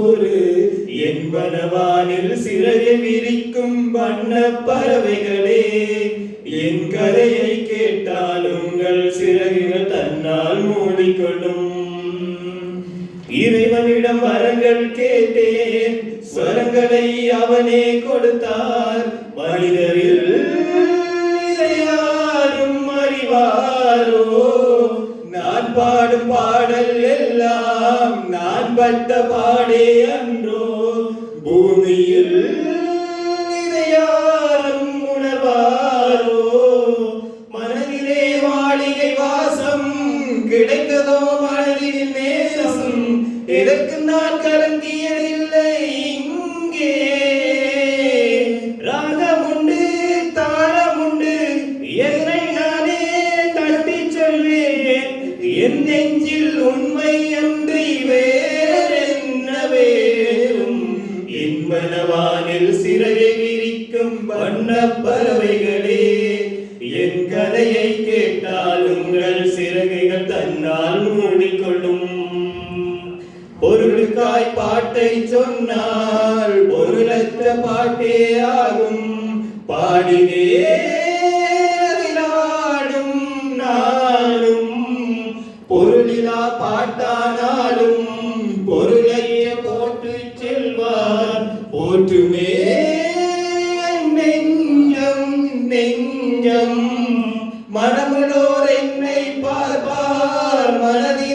ஒரு என்பனவானில் சிறகை விரிக்கும் வண்ண பறவைகளே என் கதையை கேட்டால் உங்கள் சிறகுகள் தன்னால் மூடிக்கொள்ளும். இறைவனிடம் வரங்கள் கேட்டேன் ஸ்வரங்களை அவனே கொடுத்தார். மனிதரில் பாடும் பாடல் எல்லாம் நான் பட்ட பாடே அன்றோ. பூமியில் இதையாரும் உணர்வாரோ. மனதிலே மாளிகை வாசம் கிடைத்ததோ மனதில் நேசம். எதற்கு நான் கலங்கியதில்லை என் நெஞ்சில் உண்மை அன்றி வேறென்ன வேறும்? என்பனவானில் சிறையை விரிக்கும் வண்ண பறவைகளே என் கதையை கேட்டால் உங்கள் சிறகைகள் தன்னால் மூடிக்கொள்ளும். பொருளுக்காய் பாட்டை சொன்னால் பொருளற்ற பாட்டே ஆகும். பாடினே பாட்டானாலும் பொருளைய போட்டு செல்வார். போற்றுமே நெஞ்சம் நெஞ்சம். மனமனோர் என்னை பார்ப்பார். மனதில்